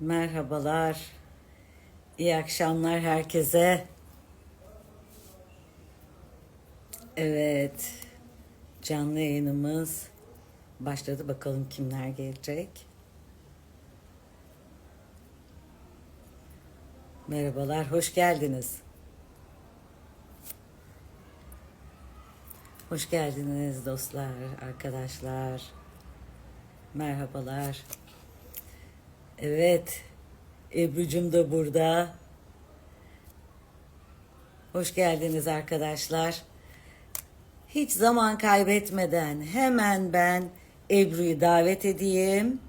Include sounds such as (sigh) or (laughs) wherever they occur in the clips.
Merhabalar. İyi akşamlar herkese. Evet. Canlı yayınımız başladı. Bakalım kimler gelecek. Merhabalar, hoş geldiniz. Hoş geldiniz dostlar, arkadaşlar. Merhabalar. Evet, Ebru'cum da burada. Hoş geldiniz arkadaşlar. Hiç zaman kaybetmeden hemen ben Ebru'yu davet edeyim.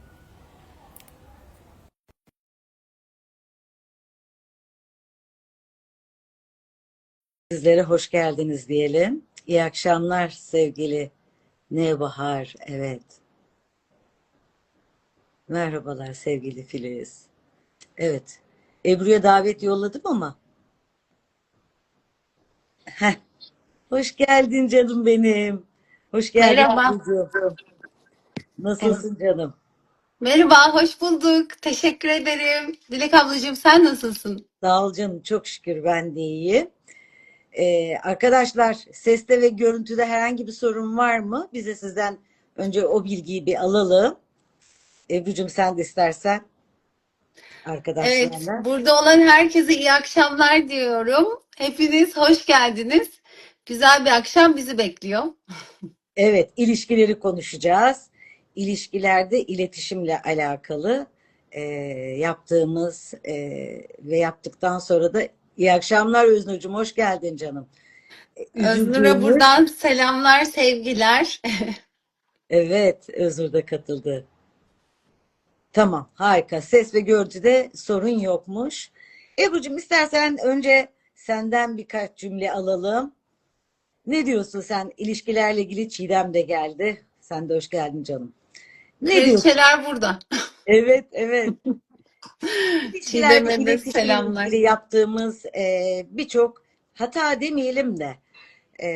Sizlere hoş geldiniz diyelim. İyi akşamlar sevgili Nevbahar. Evet. Merhabalar sevgili Filiz. Evet. Ebru'ya davet yolladım ama. Heh. Hoş geldin canım benim. Hoş geldin Merhaba. Nasılsın canım? Merhaba, hoş bulduk. Teşekkür ederim. Dilek ablacığım sen nasılsın? Sağ ol canım. Çok şükür ben de iyiyim. Ee, arkadaşlar seste ve görüntüde herhangi bir sorun var mı? Bize sizden önce o bilgiyi bir alalım. Ebru'cum sen de istersen Evet, arkadaşlarla. burada olan herkese iyi akşamlar diyorum. Hepiniz hoş geldiniz. Güzel bir akşam bizi bekliyor. Evet, ilişkileri konuşacağız. İlişkilerde iletişimle alakalı e, yaptığımız e, ve yaptıktan sonra da iyi akşamlar Öznur'cum, hoş geldin canım. E, Öznur'a buradan selamlar, sevgiler. (laughs) evet Öznur da katıldı. Tamam, harika. Ses ve görüntüde sorun yokmuş. Ebru'cum istersen önce senden birkaç cümle alalım. Ne diyorsun sen? İlişkilerle ilgili Çiğdem de geldi. Sen de hoş geldin canım. Ne diyorsun? Kraliçeler burada. (laughs) Evet, evet. Çiğdem'e de selamlar. yaptığımız e, birçok hata demeyelim de e,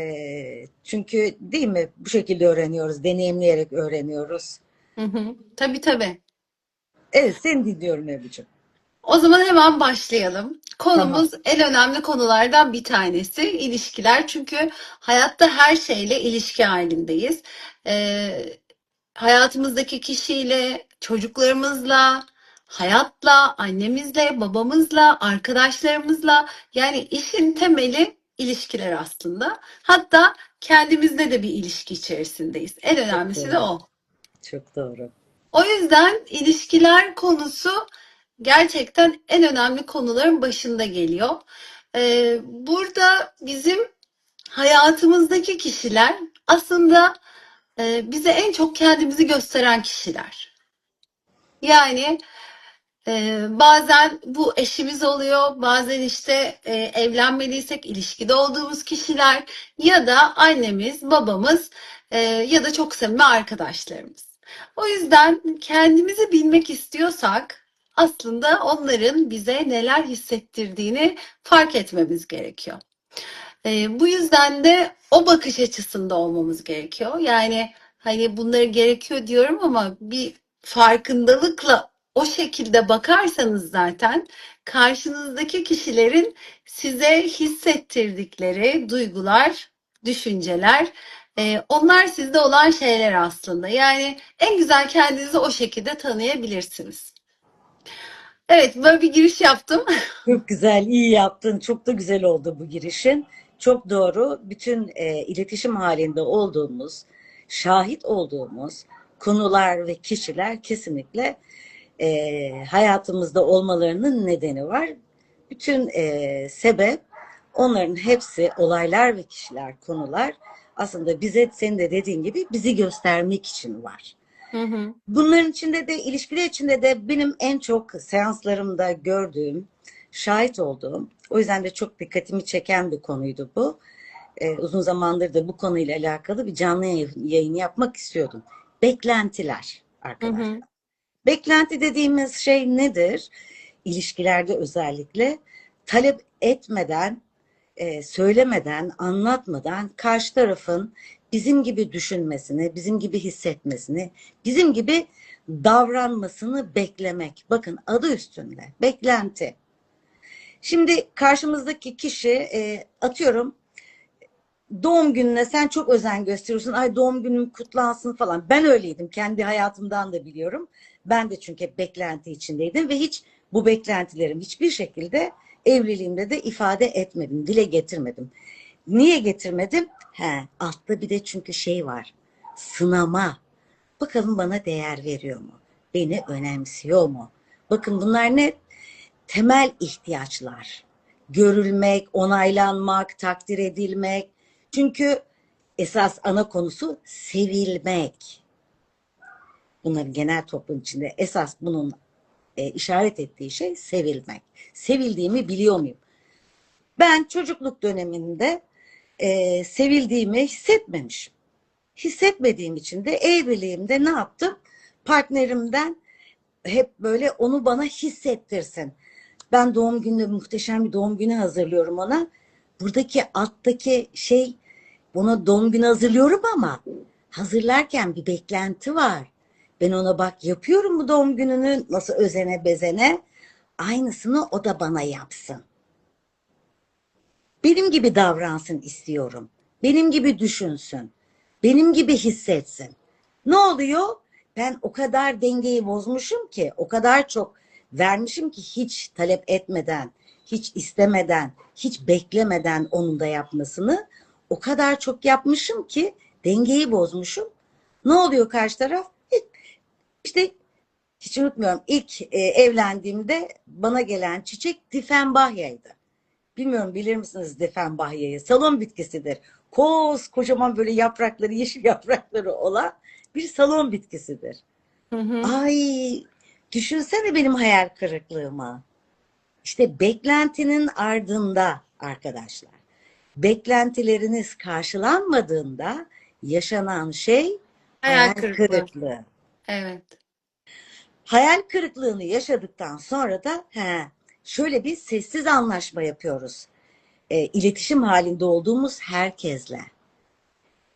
çünkü değil mi bu şekilde öğreniyoruz, deneyimleyerek öğreniyoruz. Hı hı. Tabii tabii. Evet, seni dinliyorum Ebru'cum. O zaman hemen başlayalım. Tamam, Konumuz en önemli konulardan bir tanesi ilişkiler. Çünkü hayatta her şeyle ilişki halindeyiz. Ee, hayatımızdaki kişiyle, çocuklarımızla, hayatla, annemizle, babamızla, arkadaşlarımızla yani işin temeli ilişkiler aslında. Hatta kendimizle de bir ilişki içerisindeyiz. En çok önemlisi de doğru, o. çok doğru. O yüzden ilişkiler konusu gerçekten en önemli konuların başında geliyor. Ee, burada bizim hayatımızdaki kişiler aslında e, bize en çok kendimizi gösteren kişiler. Yani ee, bazen bu eşimiz oluyor, bazen işte e, evlenmediysek ilişkide olduğumuz kişiler ya da annemiz, babamız e, ya da çok samimi arkadaşlarımız. O yüzden kendimizi bilmek istiyorsak aslında onların bize neler hissettirdiğini fark etmemiz gerekiyor. E, bu yüzden de o bakış açısında olmamız gerekiyor. Yani hani bunları gerekiyor diyorum ama bir farkındalıkla o şekilde bakarsanız zaten karşınızdaki kişilerin size hissettirdikleri duygular, düşünceler, e, onlar sizde olan şeyler aslında. Yani en güzel kendinizi o şekilde tanıyabilirsiniz. Evet, böyle bir giriş yaptım. (laughs) Çok güzel, iyi yaptın. Çok da güzel oldu bu girişin. Çok doğru. Bütün e, iletişim halinde olduğumuz, şahit olduğumuz konular ve kişiler kesinlikle e, hayatımızda olmalarının nedeni var. Bütün e, sebep onların hepsi olaylar ve kişiler, konular aslında bize senin de dediğin gibi bizi göstermek için var. Hı hı. Bunların içinde de ilişkiler içinde de benim en çok seanslarımda gördüğüm, şahit olduğum, o yüzden de çok dikkatimi çeken bir konuydu bu. Ee, uzun zamandır da bu konuyla alakalı bir canlı yayın, yapmak istiyordum. Beklentiler Hı arkadaşlar. hı. Beklenti dediğimiz şey nedir? İlişkilerde özellikle talep etmeden, e, söylemeden, anlatmadan karşı tarafın bizim gibi düşünmesini, bizim gibi hissetmesini, bizim gibi davranmasını beklemek. Bakın adı üstünde. Beklenti. Şimdi karşımızdaki kişi e, atıyorum doğum gününe sen çok özen gösteriyorsun. Ay doğum günüm kutlansın falan. Ben öyleydim. Kendi hayatımdan da biliyorum. Ben de çünkü beklenti içindeydim ve hiç bu beklentilerim hiçbir şekilde evliliğimde de ifade etmedim. Dile getirmedim. Niye getirmedim? He, altta bir de çünkü şey var. Sınama. Bakalım bana değer veriyor mu? Beni önemsiyor mu? Bakın bunlar ne? Temel ihtiyaçlar. Görülmek, onaylanmak, takdir edilmek. Çünkü esas ana konusu sevilmek. Bunların genel toplum içinde esas bunun e, işaret ettiği şey sevilmek. Sevildiğimi biliyor muyum? Ben çocukluk döneminde e, sevildiğimi hissetmemişim. Hissetmediğim için de evliliğimde ne yaptım? Partnerimden hep böyle onu bana hissettirsin. Ben doğum günü muhteşem bir doğum günü hazırlıyorum ona. Buradaki alttaki şey buna doğum günü hazırlıyorum ama hazırlarken bir beklenti var. Ben ona bak yapıyorum bu doğum gününü nasıl özene bezene. Aynısını o da bana yapsın. Benim gibi davransın istiyorum. Benim gibi düşünsün. Benim gibi hissetsin. Ne oluyor? Ben o kadar dengeyi bozmuşum ki, o kadar çok vermişim ki hiç talep etmeden, hiç istemeden, hiç beklemeden onun da yapmasını o kadar çok yapmışım ki dengeyi bozmuşum. Ne oluyor karşı taraf? İşte hiç unutmuyorum ilk e, evlendiğimde bana gelen çiçek difenbahyaydı. Bilmiyorum bilir misiniz difenbahyayı? Salon bitkisidir. Koskocaman böyle yaprakları, yeşil (laughs) yaprakları olan bir salon bitkisidir. Hı hı. Ay düşünsene benim hayal kırıklığıma. İşte beklentinin ardında arkadaşlar. Beklentileriniz karşılanmadığında yaşanan şey Hayal hayal kırıklığı. kırıklığı. Evet. Hayal kırıklığını yaşadıktan sonra da he, şöyle bir sessiz anlaşma yapıyoruz. E, iletişim halinde olduğumuz herkesle.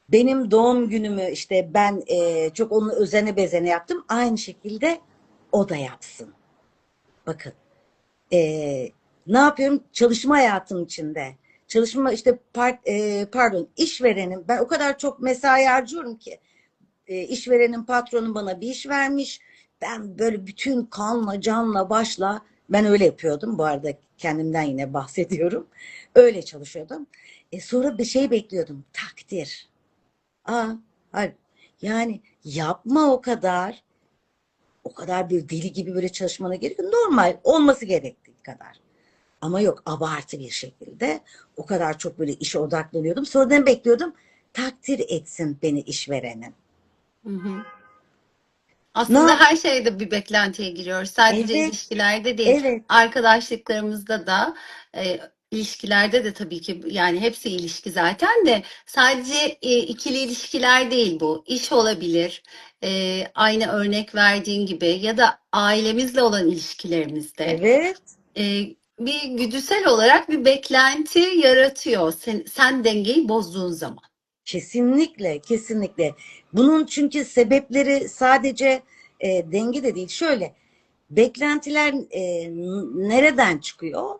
Benim doğum günümü işte ben e, çok onu özene bezene yaptım. Aynı şekilde o da yapsın. Bakın e, ne yapıyorum? Çalışma hayatım içinde. Çalışma işte par- e, pardon işverenim. Ben o kadar çok mesai harcıyorum ki e, işverenin patronun bana bir iş vermiş. Ben böyle bütün kanla canla başla ben öyle yapıyordum. Bu arada kendimden yine bahsediyorum. Öyle çalışıyordum. E, sonra bir şey bekliyordum. Takdir. Aa, hayır. Yani yapma o kadar. O kadar bir deli gibi böyle çalışmana gerek. Normal olması gerektiği kadar. Ama yok abartı bir şekilde o kadar çok böyle işe odaklanıyordum. Sonradan bekliyordum takdir etsin beni işverenin. Hı hı. Aslında yap- her şeyde bir beklentiye giriyor. Sadece Evet. ilişkilerde değil. Evet. Arkadaşlıklarımızda da, e, ilişkilerde de tabii ki yani hepsi ilişki zaten de sadece e, ikili ilişkiler değil bu. İş olabilir. E, aynı örnek verdiğin gibi ya da ailemizle olan ilişkilerimizde. Evet. e, bir güdüsel olarak bir beklenti yaratıyor. Sen, sen dengeyi bozduğun zaman. Kesinlikle, kesinlikle. Bunun çünkü sebepleri sadece e, denge de değil. Şöyle, beklentiler e, nereden çıkıyor?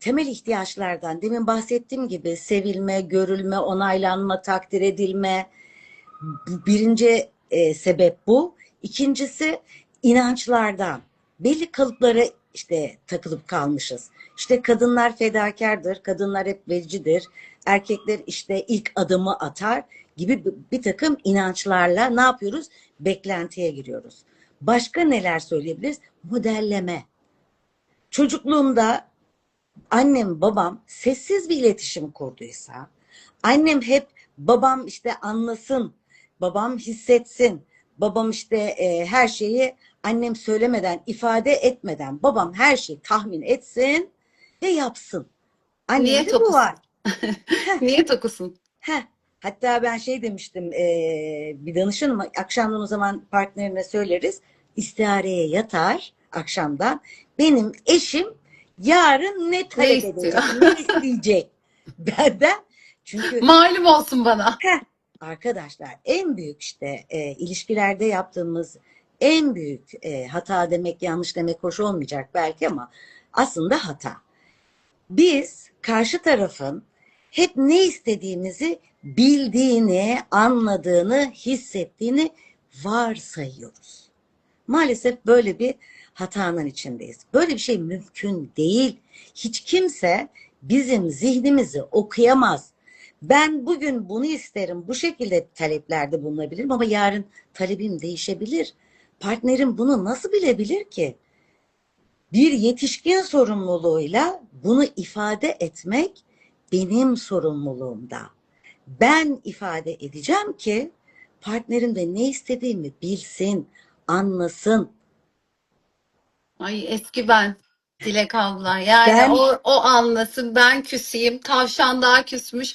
Temel ihtiyaçlardan. Demin bahsettiğim gibi sevilme, görülme, onaylanma, takdir edilme. Birinci e, sebep bu. İkincisi inançlardan. Belli kalıplara işte takılıp kalmışız. İşte kadınlar fedakardır, kadınlar hep vericidir, erkekler işte ilk adımı atar gibi bir, takım inançlarla ne yapıyoruz? Beklentiye giriyoruz. Başka neler söyleyebiliriz? Modelleme. Çocukluğumda annem babam sessiz bir iletişim kurduysa, annem hep babam işte anlasın, babam hissetsin, babam işte e, her şeyi annem söylemeden, ifade etmeden, babam her şeyi tahmin etsin ve yapsın. Annemde Niyet bu var. (laughs) Niyet okusun. Heh. Hatta ben şey demiştim eee, bir danışanıma akşamdan o zaman partnerine söyleriz istihareye yatar akşamdan benim eşim yarın ne talep istiyor? edecek ne isteyecek (laughs) benden çünkü Malum olsun bana. heh, arkadaşlar en büyük işte e, ilişkilerde yaptığımız en büyük e, hata demek yanlış demek hoş olmayacak belki ama aslında hata. Biz karşı tarafın hep ne istediğimizi bildiğini, anladığını, hissettiğini varsayıyoruz. Maalesef böyle bir hatanın içindeyiz. Böyle bir şey mümkün değil. Hiç kimse bizim zihnimizi okuyamaz. Ben bugün bunu isterim, bu şekilde taleplerde bulunabilirim ama yarın talebim değişebilir. Partnerim bunu nasıl bilebilir ki? Bir yetişkin sorumluluğuyla bunu ifade etmek benim sorumluluğumda. Ben ifade edeceğim ki partnerim de ne istediğimi bilsin, anlasın. Ay eski ben Dilek abla. Yani Ben- o, o anlasın ben küseyim. Tavşan daha küsmüş.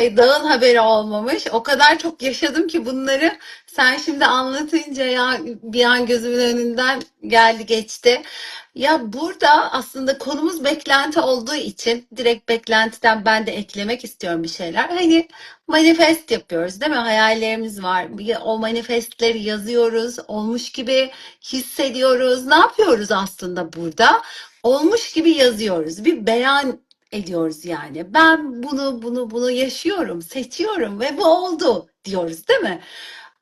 E, dağın haberi olmamış. O kadar çok yaşadım ki bunları sen şimdi anlatınca ya bir an gözümün önünden geldi geçti. Ya burada aslında konumuz beklenti olduğu için direkt beklentiden ben de eklemek istiyorum bir şeyler. Hani manifest yapıyoruz değil mi? Hayallerimiz var. O manifestleri yazıyoruz. Olmuş gibi hissediyoruz. Ne yapıyoruz aslında burada? Olmuş gibi yazıyoruz. Bir beyan ediyoruz yani. Ben bunu bunu bunu yaşıyorum, seçiyorum ve bu oldu diyoruz değil mi?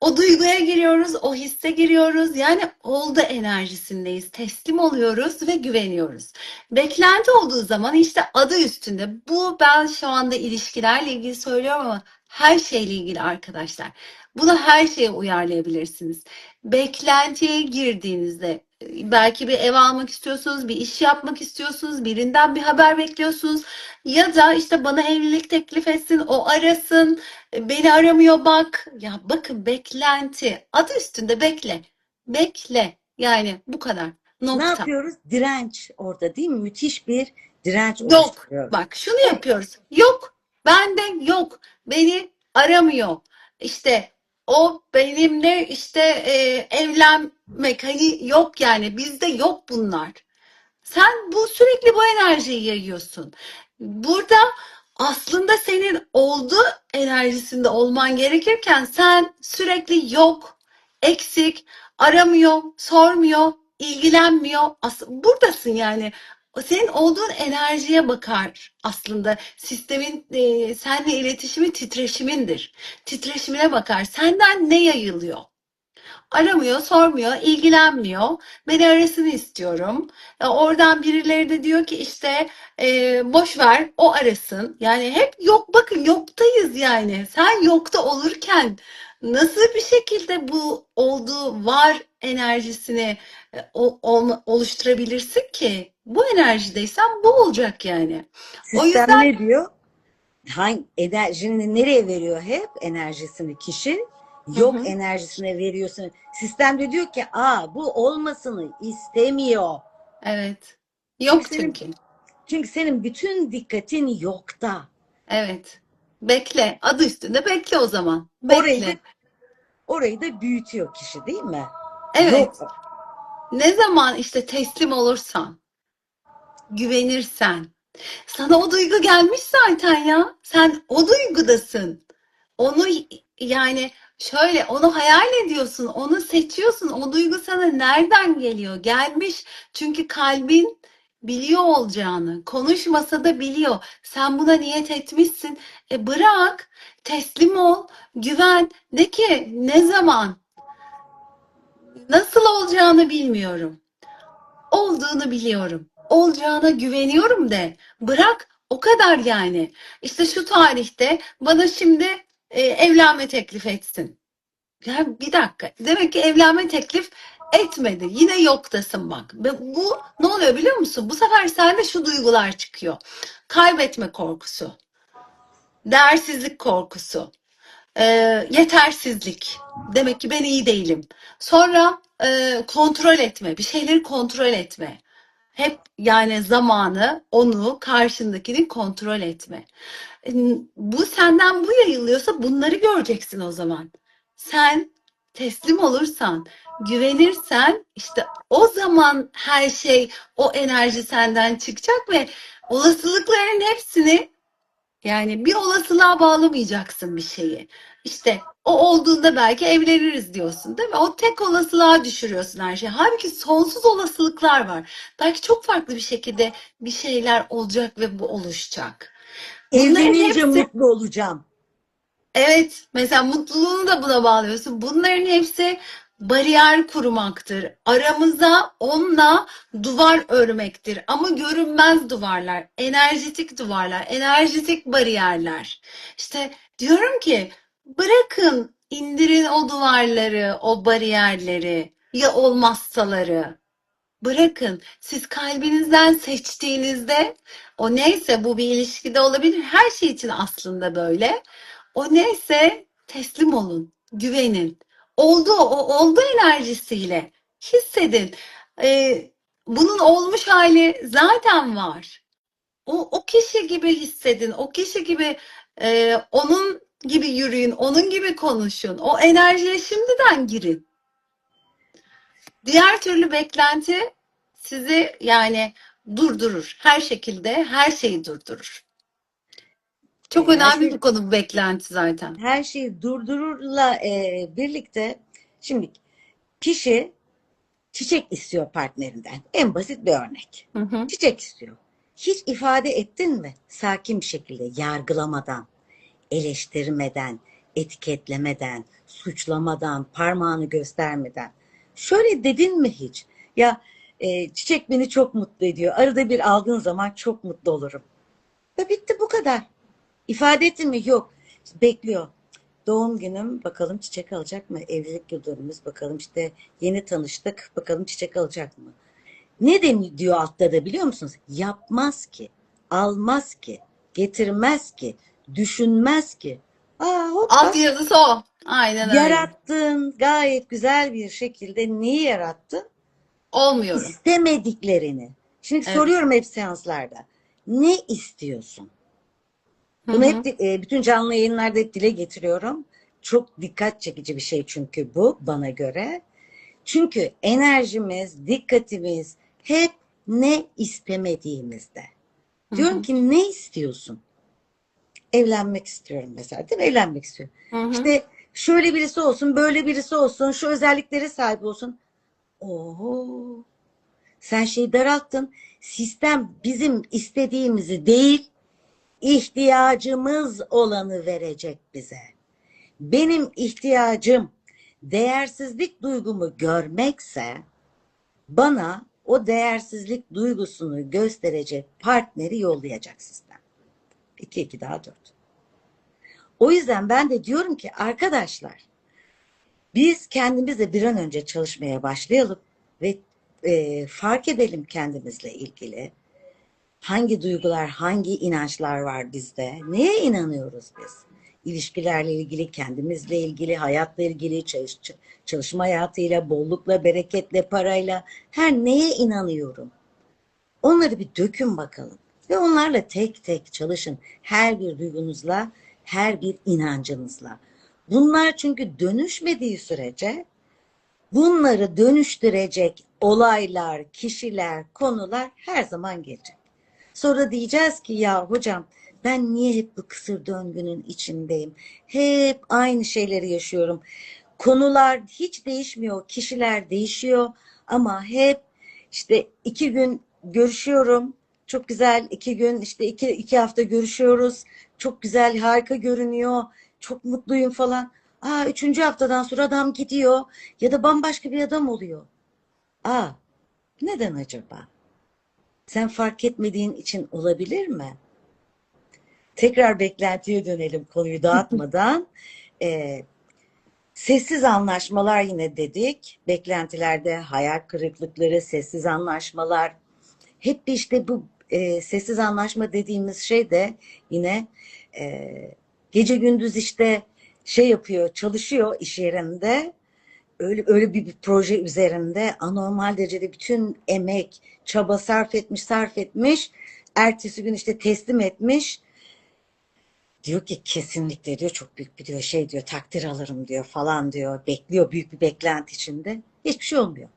O duyguya giriyoruz, o hisse giriyoruz. Yani oldu enerjisindeyiz. Teslim oluyoruz ve güveniyoruz. Beklenti olduğu zaman işte adı üstünde. Bu ben şu anda ilişkilerle ilgili söylüyorum ama her şeyle ilgili arkadaşlar. Bunu her şeye uyarlayabilirsiniz. Beklentiye girdiğinizde belki bir ev almak istiyorsunuz, bir iş yapmak istiyorsunuz, birinden bir haber bekliyorsunuz ya da işte bana evlilik teklif etsin, o arasın, e, beni aramıyor bak. Ya bakın beklenti adı üstünde bekle. Bekle. Yani bu kadar. Ne Nokta. yapıyoruz? Direnç orada değil mi? Müthiş bir direnç Yok. Bak şunu yapıyoruz. Yok. Bende yok. Beni aramıyor. İşte o benimle işte e, evlenmek hani yok yani bizde yok bunlar. Sen bu sürekli bu enerjiyi yayıyorsun. Burada aslında senin oldu enerjisinde olman gerekirken sen sürekli yok, eksik, aramıyor, sormuyor, ilgilenmiyor. Buradasın yani. Senin olduğun enerjiye bakar aslında. Sistemin e, seninle iletişimi titreşimindir. Titreşimine bakar. Senden ne yayılıyor? Aramıyor, sormuyor, ilgilenmiyor. Beni arasını istiyorum. E, Oradan birileri de diyor ki işte e, boş ver o arasın. Yani hep yok bakın yoktayız yani. Sen yokta olurken nasıl bir şekilde bu olduğu var enerjisini e, o- olma- oluşturabilirsin ki? Bu enerjideysen bu olacak yani. O Sistem yüzden- ne diyor? Hangi enerjini nereye veriyor hep enerjisini kişi? Yok Hı hı. enerjisine veriyorsun. Sistem de diyor ki aa bu olmasını istemiyor. Evet. Yok Senin- çünkü. Çünkü senin bütün dikkatin yokta. Evet. Bekle. Adı üstünde bekle o zaman. Orayı Bekle. da, orayı da büyütüyor kişi değil mi? Evet. Yok. Ne zaman işte teslim olursan, güvenirsen, sana o duygu gelmiş zaten ya. Sen o duygudasın. Onu yani şöyle onu hayal ediyorsun, onu seçiyorsun. O duygu sana nereden geliyor? Gelmiş. Çünkü kalbin biliyor olacağını. Konuşmasa da biliyor. Sen buna niyet etmişsin. E bırak, teslim ol, güven. De ki ne zaman? Nasıl olacağını bilmiyorum. Olduğunu biliyorum. Olacağına güveniyorum de. Bırak o kadar yani. İşte şu tarihte bana şimdi e, evlenme teklif etsin. Ya bir dakika. Demek ki evlenme teklif etmedi. Yine yoktasın bak. Bu ne oluyor biliyor musun? Bu sefer sende şu duygular çıkıyor. Kaybetme korkusu. Değersizlik korkusu. e, yetersizlik. Demek ki ben iyi değilim. Sonra e, kontrol etme, bir şeyleri kontrol etme. Hep yani zamanı, onu, karşındakini kontrol etme. E, Bu senden bu yayılıyorsa bunları göreceksin o zaman. Sen teslim olursan, güvenirsen işte o zaman her şey, o enerji senden çıkacak ve olasılıkların hepsini Yani bir olasılığa bağlamayacaksın bir şeyi. İşte o olduğunda belki evleniriz diyorsun değil mi? O tek olasılığa düşürüyorsun her şeyi. Halbuki sonsuz olasılıklar var. Belki çok farklı bir şekilde bir şeyler olacak ve bu oluşacak. Bunların Evlenince hepsi mutlu olacağım. Evet, mesela mutluluğunu da buna bağlıyorsun. Bunların hepsi bariyer kurmaktır. Aramıza onunla duvar örmektir. Ama görünmez duvarlar, enerjetik duvarlar, enerjetik bariyerler. İşte diyorum ki bırakın, indirin o duvarları, o bariyerleri, ya olmazsaları. Bırakın. Siz kalbinizden seçtiğinizde o neyse bu bir ilişkide olabilir. Her şey için aslında böyle. O neyse teslim olun, güvenin. Oldu, o oldu enerjisiyle. Hissedin. Ee, bunun olmuş hali zaten var. O, o kişi gibi hissedin, o kişi gibi e, onun gibi yürüyün, onun gibi konuşun. O enerjiye şimdiden girin. Diğer türlü beklenti sizi yani durdurur. Her şekilde her şeyi durdurur. Çok Her önemli şey bir konu bu beklenti zaten. her şeyi durdururla e, birlikte şimdi kişi çiçek istiyor partnerinden. En basit bir örnek. Hı hı. Çiçek istiyor. Hiç ifade ettin mi? Sakin bir şekilde yargılamadan, eleştirmeden, etiketlemeden, suçlamadan, parmağını göstermeden. Şöyle dedin mi hiç? Ya e, çiçek beni çok mutlu ediyor. Arada bir aldığın zaman çok mutlu olurum. Ve bitti bu kadar. İfade ettin mi? Yok. Bekliyor. Doğum günüm bakalım çiçek alacak mı? Evlilik yıl dönümümüz bakalım işte yeni tanıştık bakalım çiçek alacak mı? Ne de diyor altta da biliyor musunuz? Yapmaz ki, almaz ki, getirmez ki, düşünmez ki. Aa hoppa. Alt yazısı o. Aynen öyle. Yarattın gayet güzel bir şekilde neyi yarattın? Olmuyorum. İstemediklerini. Şimdi Evet. soruyorum hep seanslarda. Ne istiyorsun? Bunu hep e, bütün canlı yayınlarda hep dile getiriyorum. Çok dikkat çekici bir şey çünkü bu bana göre. Çünkü enerjimiz, dikkatimiz hep ne istemediğimizde. Hı Diyorum hı. ki ne istiyorsun? Evlenmek istiyorum mesela değil mi? Evlenmek istiyorum. Hı hı. İşte şöyle birisi olsun, böyle birisi olsun, şu özelliklere sahip olsun. Oho, sen şey daralttın. Sistem bizim istediğimizi değil, ihtiyacımız olanı verecek bize. Benim ihtiyacım değersizlik duygumu görmekse bana o değersizlik duygusunu gösterecek partneri yollayacak sistem. 2 2 daha 4. O yüzden ben de diyorum ki arkadaşlar biz kendimizle bir an önce çalışmaya başlayalım ve e, fark edelim kendimizle ilgili hangi duygular, hangi inançlar var bizde, neye inanıyoruz biz? İlişkilerle ilgili, kendimizle ilgili, hayatla ilgili, çalış- çalışma hayatıyla, bollukla, bereketle, parayla, her neye inanıyorum? Onları bir dökün bakalım. Ve onlarla tek tek çalışın. Her bir duygunuzla, her bir inancınızla. Bunlar çünkü dönüşmediği sürece bunları dönüştürecek olaylar, kişiler, konular her zaman gelecek. Sonra diyeceğiz ki ya hocam ben niye hep bu kısır döngünün içindeyim? Hep aynı şeyleri yaşıyorum. Konular hiç değişmiyor, kişiler değişiyor ama hep işte iki gün görüşüyorum. Çok güzel iki gün işte iki, iki hafta görüşüyoruz. Çok güzel harika görünüyor. Çok mutluyum falan. Aa üçüncü haftadan sonra adam gidiyor ya da bambaşka bir adam oluyor. Aa neden acaba? Sen fark etmediğin için olabilir mi? Tekrar beklentiye dönelim konuyu (laughs) dağıtmadan. Ee, sessiz anlaşmalar yine dedik. Beklentilerde hayal kırıklıkları, sessiz anlaşmalar. Hep işte bu e, sessiz anlaşma dediğimiz şey de yine e, gece gündüz işte şey yapıyor, çalışıyor iş yerinde. Öyle, öyle bir, bir proje üzerinde anormal derecede bütün emek, çaba sarf etmiş, sarf etmiş. Ertesi gün işte teslim etmiş. Diyor ki kesinlikle diyor çok büyük bir diyor şey diyor takdir alırım diyor falan diyor. Bekliyor büyük bir beklenti içinde. Hiçbir şey olmuyor.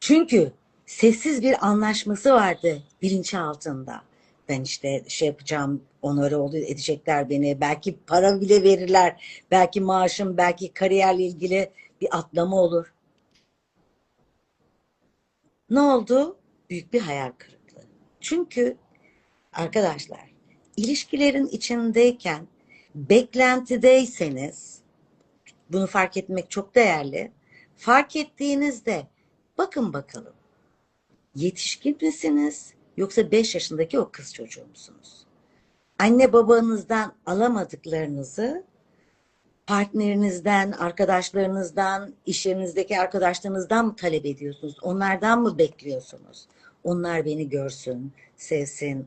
Çünkü sessiz bir anlaşması vardı bilinçaltında. Ben işte şey yapacağım, onore oldu edecekler beni. Belki para bile verirler. Belki maaşım, belki kariyerle ilgili bir atlama olur. Ne oldu? Büyük bir hayal kırıklığı. Çünkü arkadaşlar ilişkilerin içindeyken beklentideyseniz bunu fark etmek çok değerli. Fark ettiğinizde bakın bakalım yetişkin misiniz yoksa 5 yaşındaki o kız çocuğu musunuz? Anne babanızdan alamadıklarınızı partnerinizden, arkadaşlarınızdan, iş yerinizdeki arkadaşlarınızdan mı talep ediyorsunuz? Onlardan mı bekliyorsunuz? Onlar beni görsün, sevsin,